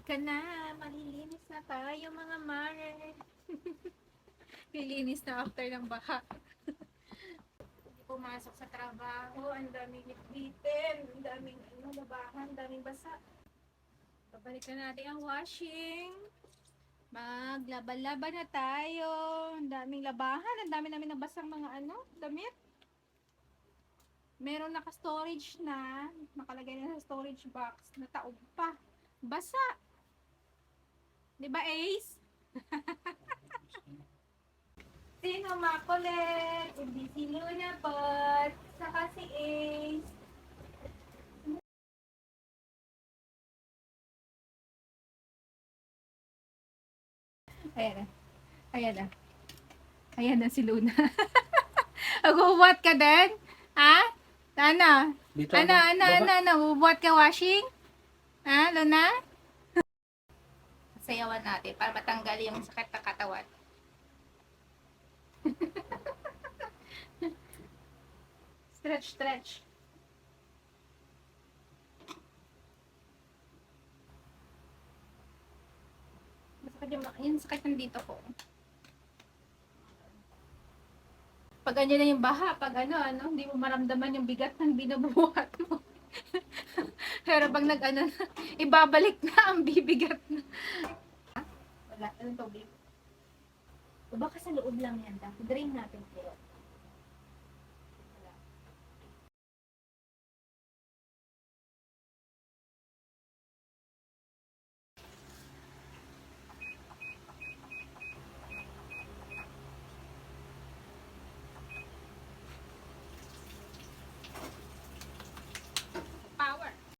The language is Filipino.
Ika na, malilinis na tayo mga mare. Lilinis na after ng baha. Hindi pumasok sa trabaho, ang daming bitbitin, ang daming ano, labahan, ang daming basa. Babalikan natin ang washing. Maglaban-laban na tayo. Ang daming labahan, ang dami namin nabasang mga ano, damit. Meron naka-storage na, nakalagay na sa storage box, na taob pa. Basa. 'Di ba, Ace? Sino makulit? Hindi si Luna Pot. Saka si Ace. Ayan na. Ayan na. Ayan na si Luna. Nag-uwat ka din? Ha? Ano? Dito Ano, ako. ano, Baba. ano, ano? Ubuhat ka washing? Ha, Luna? Sayawan natin para matanggal yung sakit ng katawan. stretch, stretch. Masakit yung, yung sakit nandito ko. Pag ganyan na yung baha, pag ano, ano, hindi mo maramdaman yung bigat ng binubuhat mo. Pero pag nag ano, ibabalik na ang bibigat na. Wala, anong tubig? Baka sa loob lang yan, dapat drain natin kayo.